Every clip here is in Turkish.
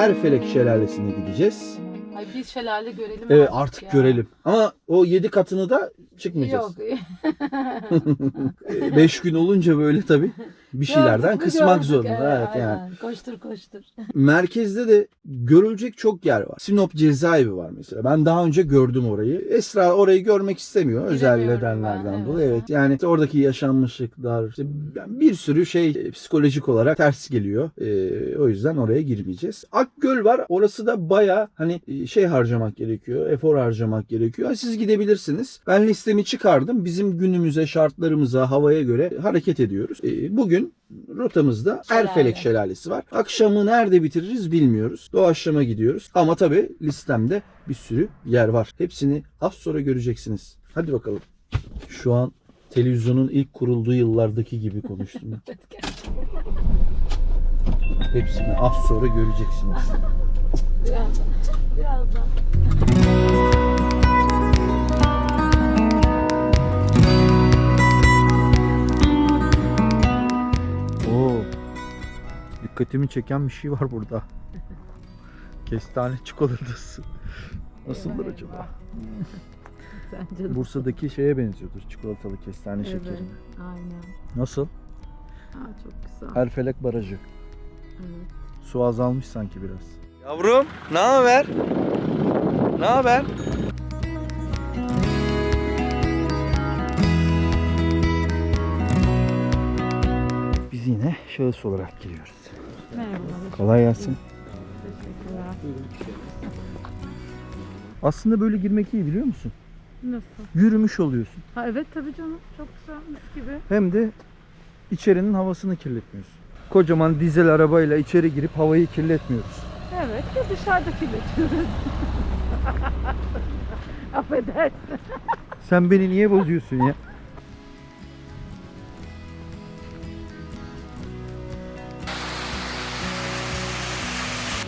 Erfelek Şelalesi'ne gideceğiz. Ay bir şelale görelim Evet artık ya. görelim. Ama o 7 katını da çıkmayacağız. Yok. 5 gün olunca böyle tabii bir şeylerden Gördük kısmak gördük. zorunda. Evet, yani. aynen. Koştur koştur. Merkezde de görülecek çok yer var. Sinop cezaevi var mesela. Ben daha önce gördüm orayı. Esra orayı görmek istemiyor özel Giremiyorum nedenlerden ben, dolayı. evet. Evet yani işte oradaki yaşanmışlıklar işte bir sürü şey e, psikolojik olarak ters geliyor. Ee, o yüzden oraya girmeyeceğiz. Akgöl var. Orası da baya hani e, şey harcamak gerekiyor. Efor harcamak gerekiyor. Siz gidebilirsiniz. Ben listemi çıkardım. Bizim günümüze, şartlarımıza, havaya göre hareket ediyoruz. Ee, bugün rotamızda Şelale. Erfelek Şelalesi var. Akşamı nerede bitiririz bilmiyoruz. Doğaçlama gidiyoruz. Ama tabii listemde bir sürü yer var. Hepsini az sonra göreceksiniz. Hadi bakalım. Şu an televizyonun ilk kurulduğu yıllardaki gibi konuştum. Hepsini az sonra göreceksiniz. Birazdan. Birazdan. Dikkatimi çeken bir şey var burada. Kestane çikolatası. Nasıldır Eyvah, acaba? Sen canım. Bursa'daki şeye benziyordur. Çikolatalı kestane Evet. şekeri. Aynen. Nasıl? Aa, çok güzel. Erfelek Barajı. Evet. Su azalmış sanki biraz. Yavrum, ne haber? Ne haber? Biz yine şahıs olarak giriyoruz. Merhaba. Kolay gelsin. Teşekkürler. Aslında böyle girmek iyi biliyor musun? Nasıl? Yürümüş oluyorsun. Ha, evet tabii canım. Çok güzel. Mis gibi. Hem de içerinin havasını kirletmiyorsun. Kocaman dizel arabayla içeri girip havayı kirletmiyoruz. Evet de dışarıda kirletiyoruz. Affedersin. Sen beni niye bozuyorsun ya?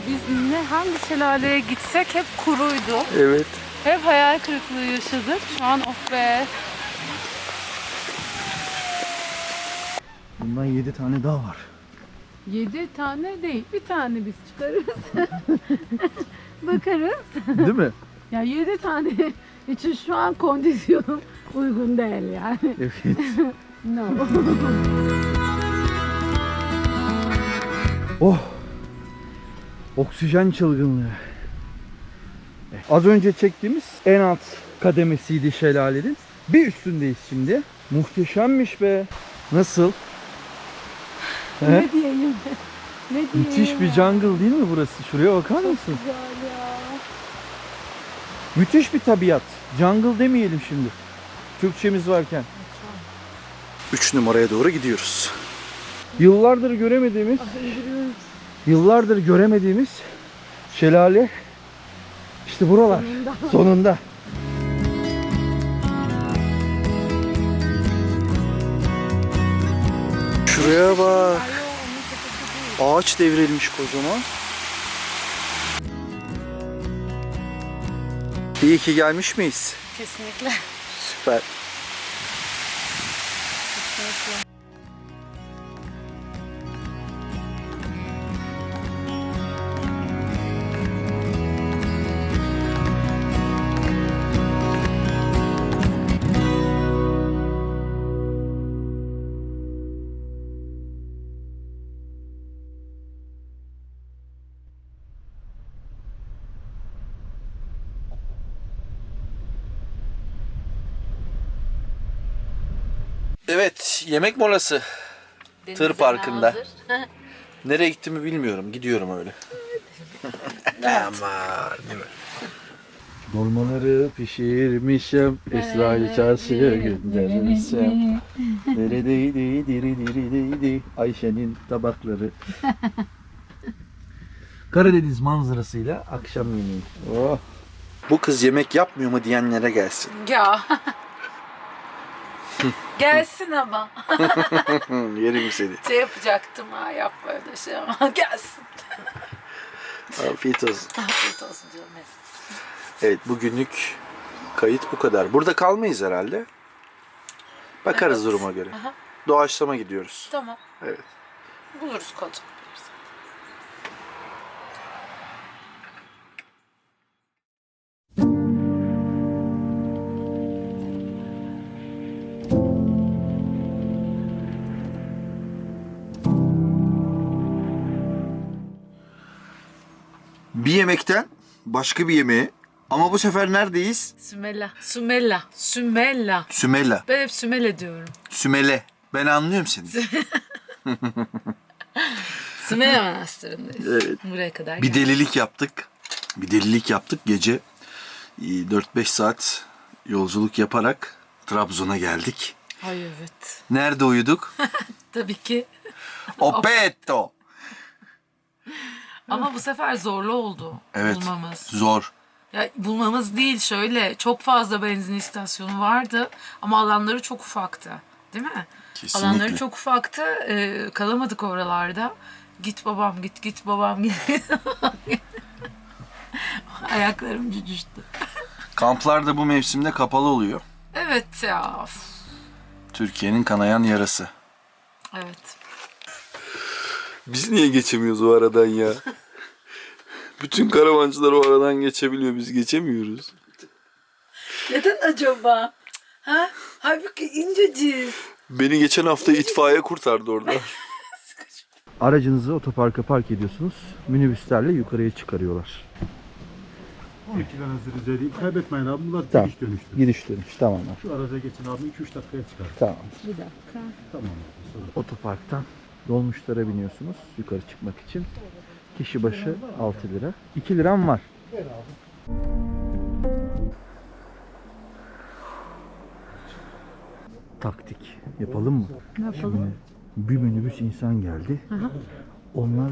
Biz ne hangi şelaleye gitsek hep kuruydu. Evet. Hep hayal kırıklığı yaşadık. Şu an of be. Bundan 7 tane daha var. Yedi tane değil. Bir tane biz çıkarırız. Bakarız. Değil mi? Ya yedi tane için şu an kondisyonum uygun değil yani. Evet. No. Oh. Oksijen çılgınlığı. Az önce çektiğimiz en alt kademesiydi şelalenin. Bir üstündeyiz şimdi. Muhteşemmiş be. Nasıl? He? ne diyeyim? Ne diyeyim? Müthiş bir jungle değil mi burası? Şuraya bakar Çok mısın? güzel ya. Müthiş bir tabiat. Jungle demeyelim şimdi. Türkçemiz varken. 3 numaraya doğru gidiyoruz. Yıllardır göremediğimiz, Ah. Yıllardır göremediğimiz şelale işte buralar. Sonunda. Sonunda. Şuraya bak. Ağaç devrilmiş kocaman. İyi ki gelmiş miyiz? Kesinlikle. Süper. Evet, yemek molası. Tır parkında. Nereye gittiğimi bilmiyorum. Gidiyorum öyle. Aman. Dolmaları pişirmişim. Esra'yı çarşıya göndermişim. Deredeydi diri diri deydi. Ayşe'nin tabakları. Karadeniz manzarasıyla akşam yemeği. Oh. Bu kız yemek yapmıyor mu diyenlere gelsin. Ya. Gelsin ama. Yerim seni. Şey yapacaktım ha yapma öyle şey ama gelsin. Afiyet olsun. Afiyet olsun canım. benim. Evet bugünlük kayıt bu kadar. Burada kalmayız herhalde. Bakarız Evet. duruma göre. Aha. Doğaçlama gidiyoruz. Tamam. Evet. Buluruz kalacak. Yemekten başka bir yemeğe. Ama bu sefer neredeyiz? Sümela. Sümela. Sümela. Sümela. Ben hep Sümele diyorum. Sümele. Ben anlıyorum seni. Sümele Manastırı'ndayız. Evet. Buraya kadar Bir geldik. delilik yaptık. Bir delilik yaptık. Gece e, 4-5 saat yolculuk yaparak Trabzon'a geldik. Ay evet. Nerede uyuduk? Tabii ki. Opetto. Ama bu sefer zorlu oldu Evet. bulmamız. Zor. Ya bulmamız değil şöyle çok fazla benzin istasyonu vardı ama alanları çok ufaktı. Değil mi? Kesinlikle. Alanları çok ufaktı. Ee, kalamadık oralarda. Git babam git git babam git. Ayaklarım cücüştü. Kamplar da bu mevsimde kapalı oluyor. Evet ya. of. Türkiye'nin kanayan yarası. Evet. Biz niye geçemiyoruz o aradan ya? Bütün karavancılar o aradan geçebiliyor. Biz geçemiyoruz. Neden acaba? Ha? Halbuki inceciz. Beni geçen hafta itfaiye kurtardı orada. Aracınızı otoparka park ediyorsunuz. Minibüslerle yukarıya çıkarıyorlar. 12 tane üzeri kaybetmeyin abi. Bunlar Tamam. gidiş dönüştür. Gidiş dönüş tamamen. Şu araca geçin abi 2-3 dakikaya çıkar. Tamam. Bir dakika. Tamam. Sonra. Otoparktan dolmuşlara biniyorsunuz yukarı çıkmak için. Kişi başı 6 lira. 2 liram var. Taktik yapalım mı? Yapalım? Bir minibüs insan geldi. Onlar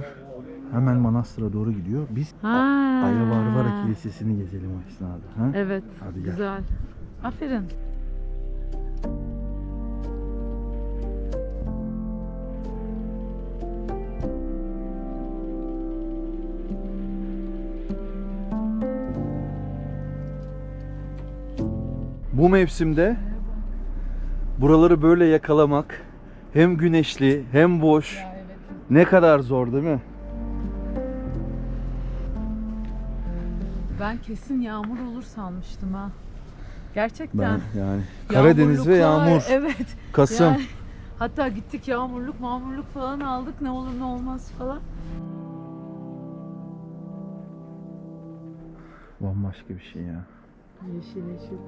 hemen manastıra doğru gidiyor. Biz Ha. Ayva Varvara Kilisesi'ni gezelim o esnada. Ha? Evet. Hadi gel. Güzel. Aferin. Bu mevsimde buraları böyle yakalamak hem güneşli hem boş ne kadar zor değil mi? Ben kesin yağmur olur sanmıştım ha. Gerçekten. Ben yani Karadeniz ve yağmur. Evet. Kasım. Yani, hatta gittik yağmurluk mağmurluk falan aldık ne olur ne olmaz falan. Bambaşka bir şey ya. Yeşil yeşil.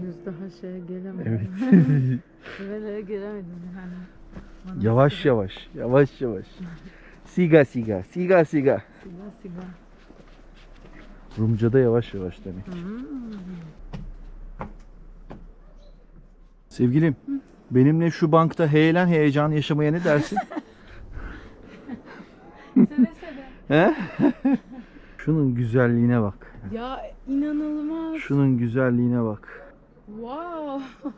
Henüz daha şeye gelemedim. Evet. Nereye gelemedim yani. Bana yavaş yavaş, yavaş yavaş. Siga siga, siga siga. Siga siga. Rumca'da yavaş yavaş demek. Sevgilim, benimle şu bankta heyelan heyecan yaşamaya ne dersin? Seve seve. Şunun güzelliğine bak. Ya inanılmaz. Şunun güzelliğine bak. Wow.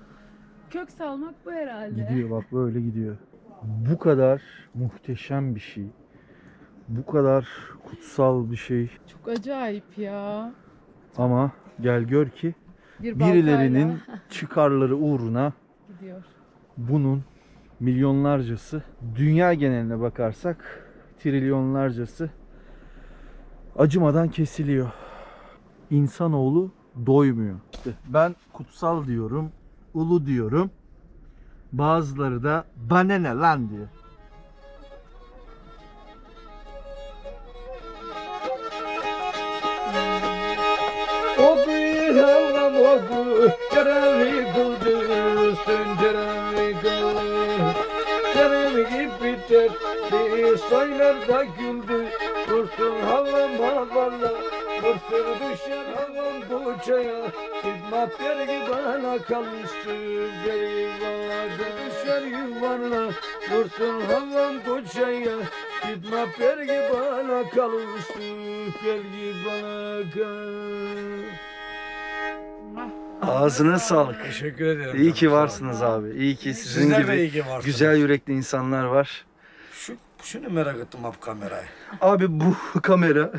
Kök salmak bu herhalde. Gidiyor bak böyle gidiyor. Bu kadar muhteşem bir şey. Bu kadar kutsal bir şey. Çok acayip ya. Ama gel gör ki Bir birilerinin çıkarları uğruna gidiyor. bunun milyonlarcası dünya geneline bakarsak trilyonlarcası acımadan kesiliyor. İnsanoğlu doymuyor. İşte ben kutsal diyorum, ulu diyorum. Bazıları da bana ne lan diyor. O bir Allah'ım o bu Ceremi kıldı Üstün ceremi kıldı Ceremi gibi Bir soylar da güldü Dursun halam düşer halam bu çaya Gitme pergi bana kalmıştı Pergi bana düşer yuvarla Dursun halam bu çaya Gitme pergi bana kalmıştı Pergi bana kal Ağzına sağlık. Teşekkür ederim. İyi ki varsınız abi. İyi ki sizin Sizler de gibi iyi ki varsınız. güzel yürekli insanlar var. Şu, şunu merak ettim abi kamerayı. Abi bu kamera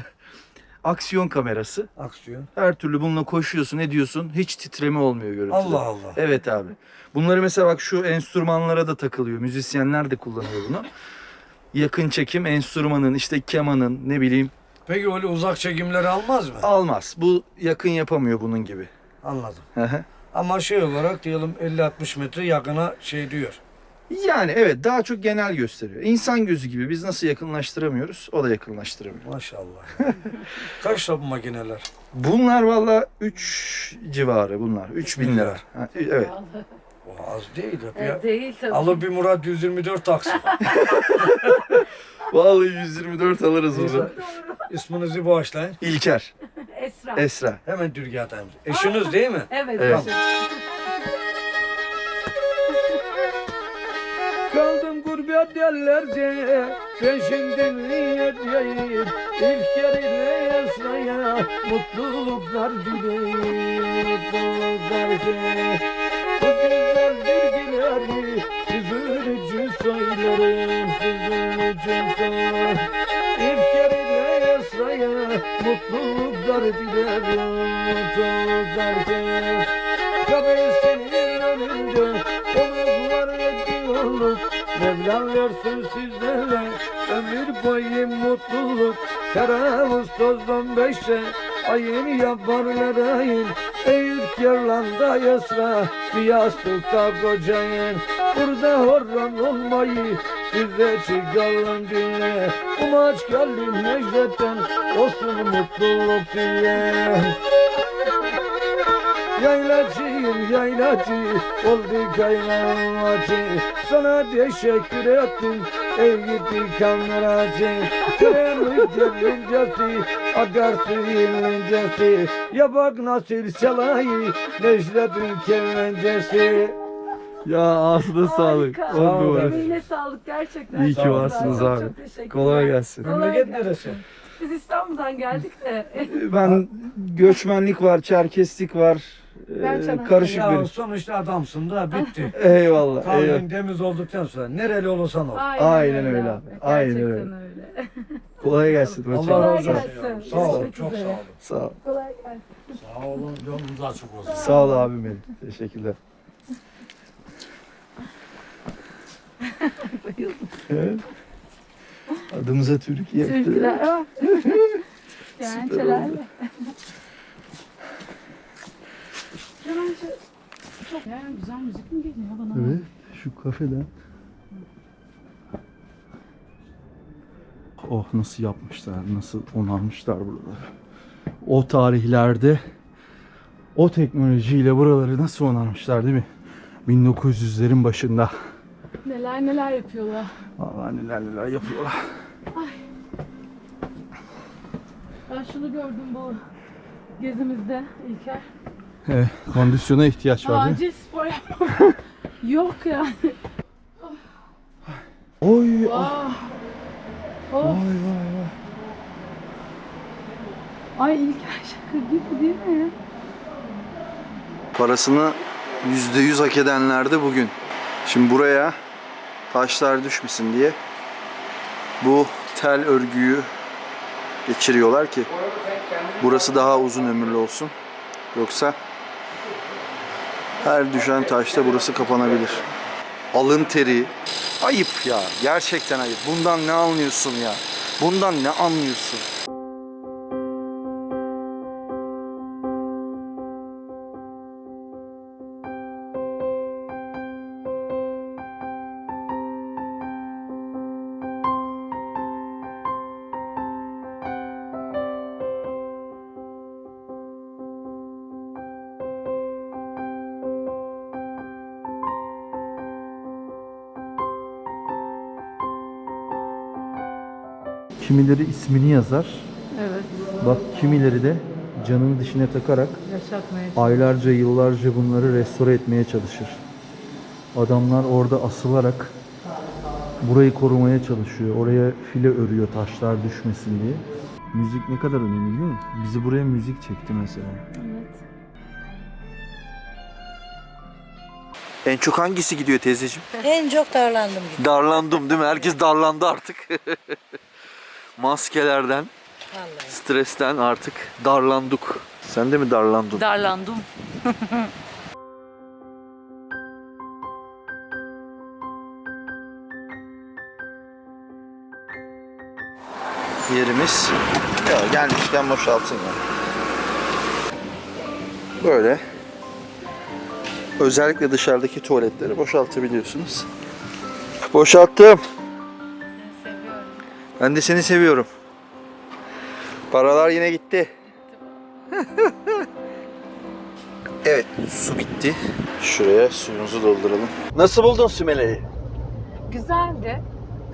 aksiyon kamerası. Aksiyon. Her türlü bununla koşuyorsun, ediyorsun. Hiç titreme olmuyor görüntüde. Allah Allah. Evet abi. Bunları mesela bak şu enstrümanlara da takılıyor. Müzisyenler de kullanıyor bunu. Yakın çekim enstrümanın, işte kemanın, ne bileyim Peki öyle uzak çekimleri almaz mı? almaz. Bu yakın yapamıyor bunun gibi. Anladım. Hı hı. Ama şey olarak diyelim 50-60 metre yakına şey diyor. Yani evet daha çok genel gösteriyor. İnsan gözü gibi biz nasıl yakınlaştıramıyoruz o da yakınlaştıramıyor. Maşallah. Kaç lira bu makineler? Bunlar valla 3 civarı bunlar. 3000 lira. Ha, evet. O az değil. hep E, Ya. değil tabii. Alır bir Murat 124 taksi. Vallahi 124 alırız bunu. İsminizi bağışlayın. İlker, Esra. Esra. Hemen Dürgü atayım. Eşiniz değil mi? evet. Evet. eşim. Kaldım gurbet yerlerde Peşinden niyeteyim İlk yerine Esra'ya Mutluluklar dileyim. Mutluluklar Bu güzel dilgileri Sizin için söylerim Sizin için söylerim İlk yerine Esra'ya Mutluluklar dilerim Mutluluklar dilerim Tabii Mevlam versin sizlere Ömür boyu mutluluk. Karavuz tozdan beşe Ayın yaparlar ayın. Eğir yerlanda yasra Bir yastıkta kocayın Burada horran olmayı Size çıkalım diye Umaç geldim Necdet'ten Olsun mutluluk diye Yaylacıyım yaylacı oldu kaynamacı Sana teşekkür ettim ey gidi kameracı Trenin cebimcesi akar suyun incesi Ya bak nasıl çalayı Necdet'in kemencesi Ya ağzına sağlık. Harika. On numara. Emeğine sağlık gerçekten. İyi ki varsınız abi. Çok teşekkürler. Kolay gelsin. Memleket neresi? Biz İstanbul'dan geldik de. Ben göçmenlik var, çerkeslik var. Ben ee, Çanakkale. karışık Ya bir. sonuçta adamsın da bitti. Eyvallah. eyvallah. Kalbin temiz olduktan sonra nereli olursan ol. Aynen öyle abi. Aynen Gerçekten öyle. öyle. Kolay gelsin. Allah razı olsun. gelsin. Sağ olun, Görüşmek çok üzere. sağ olun. Sağ ol. Kolay gelsin. Sağ olun, yolunuz açık olsun. Sağ ol abim benim. Teşekkürler. Evet. Adımıza Türkiye. Türküler. ah. Süper oldu. Çok güzel müzik mi geliyor bana? Evet. Şu kafeden. Oh nasıl yapmışlar, nasıl onarmışlar buraları. O tarihlerde o teknolojiyle buraları nasıl onarmışlar değil mi? 1900'lerin başında. Neler neler yapıyorlar. Vallahi neler neler yapıyorlar. Ben şunu gördüm bu gezimizde İlker. Evet, kondisyona ihtiyaç var? Acil spor yapmam. Yok yani. Oy, ah, Ah. vay Oh. vay vay. Ay İlker şaka gibi değil mi? Parasını %100 hak edenler de bugün. Şimdi buraya taşlar düşmesin diye bu tel örgüyü geçiriyorlar ki burası daha uzun ömürlü olsun. Yoksa her düşen taşta burası kapanabilir. Alın teri. Ayıp ya. Gerçekten ayıp. Bundan ne anlıyorsun ya? Bundan ne anlıyorsun? Kimileri ismini yazar. Evet. Bak kimileri de canını dişine takarak Yaşatmaya aylarca yıllarca bunları restore etmeye çalışır. Adamlar orada asılarak burayı korumaya çalışıyor. Oraya file örüyor taşlar düşmesin diye. Müzik ne kadar önemli değil mi? Bizi buraya müzik çekti mesela. Evet. En çok hangisi gidiyor teyzeciğim? En çok darlandım. Darlandım değil mi? Herkes darlandı artık. Maskelerden, Vallahi. stresten artık darlandık. Sen de mi darlandın? Darlandım. Yerimiz. Ya gelmişken boşaltın ya. Böyle. Özellikle dışarıdaki tuvaletleri boşaltabiliyorsunuz. Boşalttım. Ben de seni seviyorum. Paralar yine gitti. evet, su bitti. Şuraya suyumuzu dolduralım. Nasıl buldun Sümele'yi? Güzeldi.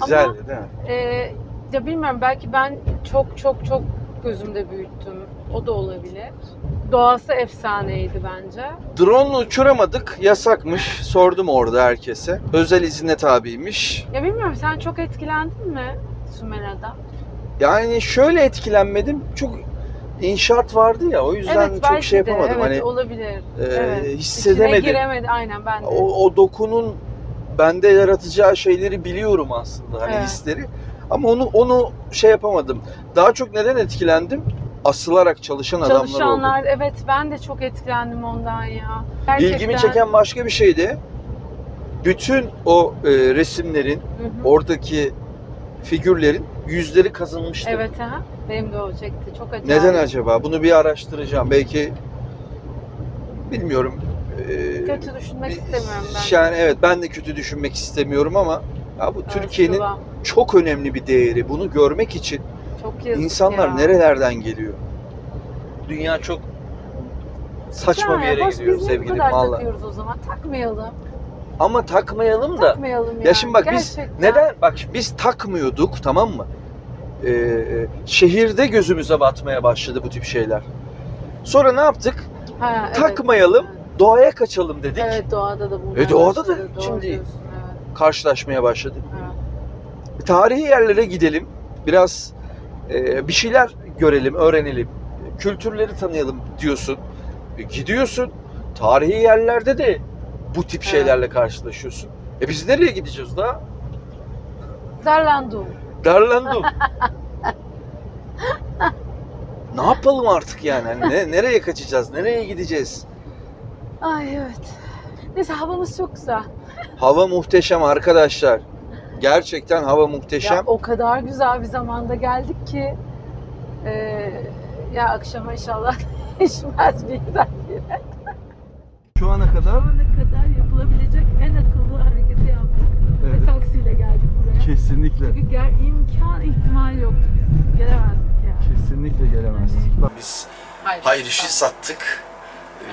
Güzeldi değil mi? Ee, ya bilmiyorum belki ben çok çok çok gözümde büyüttüm. O da olabilir. Doğası efsaneydi bence. Drone uçuramadık. Yasakmış. Sordum orada herkese. Özel izine tabiymiş. Ya bilmiyorum sen çok etkilendin mi Sümera'da? Yani şöyle etkilenmedim. Çok inşaat vardı ya o yüzden evet çok şey de. yapamadım. Evet hani olabilir. e, evet. İçine hissedemedim. giremedi aynen ben de. O, o dokunun bende yaratacağı şeyleri biliyorum aslında hani Evet. hisleri. Ama onu onu şey yapamadım. Daha çok neden etkilendim? Asılarak çalışan adamlar oldu. Çalışanlar evet ben de çok etkilendim ondan ya. Gerçekten. İlgimi çeken başka bir şeydi. Bütün o e, resimlerin, Hı hı. oradaki figürlerin yüzleri kazınmıştı. Evet ha. Benim de o çekti. Çok acayip. Neden acaba? Bunu bir araştıracağım. Belki bilmiyorum. Ee, Kötü düşünmek bir- istemiyorum ben. Yani evet ben de kötü düşünmek istemiyorum ama ya bu Evet, Türkiye'nin çok önemli bir değeri. Bunu görmek için çok insanlar ya. nerelerden geliyor? Dünya çok saçma Ya, bir yere gidiyor sevgili takıyoruz o zaman? Takmayalım. Ama takmayalım da Takmayalım ya. Ya şimdi bak biz Gerçekten. neden bak biz takmıyorduk tamam mı? Ee, şehirde gözümüze batmaya başladı bu tip şeyler. Sonra ne yaptık? Ha, evet. Takmayalım, doğaya kaçalım dedik. Evet doğada da bunlar E, doğada da başladı, doğru şimdi- diyorsun, evet. Karşılaşmaya başladık. Evet. Tarihi yerlere gidelim. Biraz e, bir şeyler görelim, öğrenelim. Kültürleri tanıyalım diyorsun. E, gidiyorsun. Tarihi yerlerde de bu tip şeylerle karşılaşıyorsun. E biz nereye gideceğiz daha? Darlandım. Darlandım. ne yapalım artık yani? Hani ne, nereye kaçacağız? Nereye gideceğiz? Ay evet. Neyse havamız çok güzel. Hava muhteşem arkadaşlar. Gerçekten hava muhteşem. Ya o kadar güzel bir zamanda geldik ki e, ya akşama inşallah değişmez birdenbire. Şu ana kadar Şu ana kadar yapılabilecek en akıllı hareketi yaptık. Ve taksiyle geldik buraya. kesinlikle Çünkü ger imkan ihtimal yoktu. Biz gelemezdik yani. kesinlikle gelemezdik. Biz hayır işi sattık. Ee,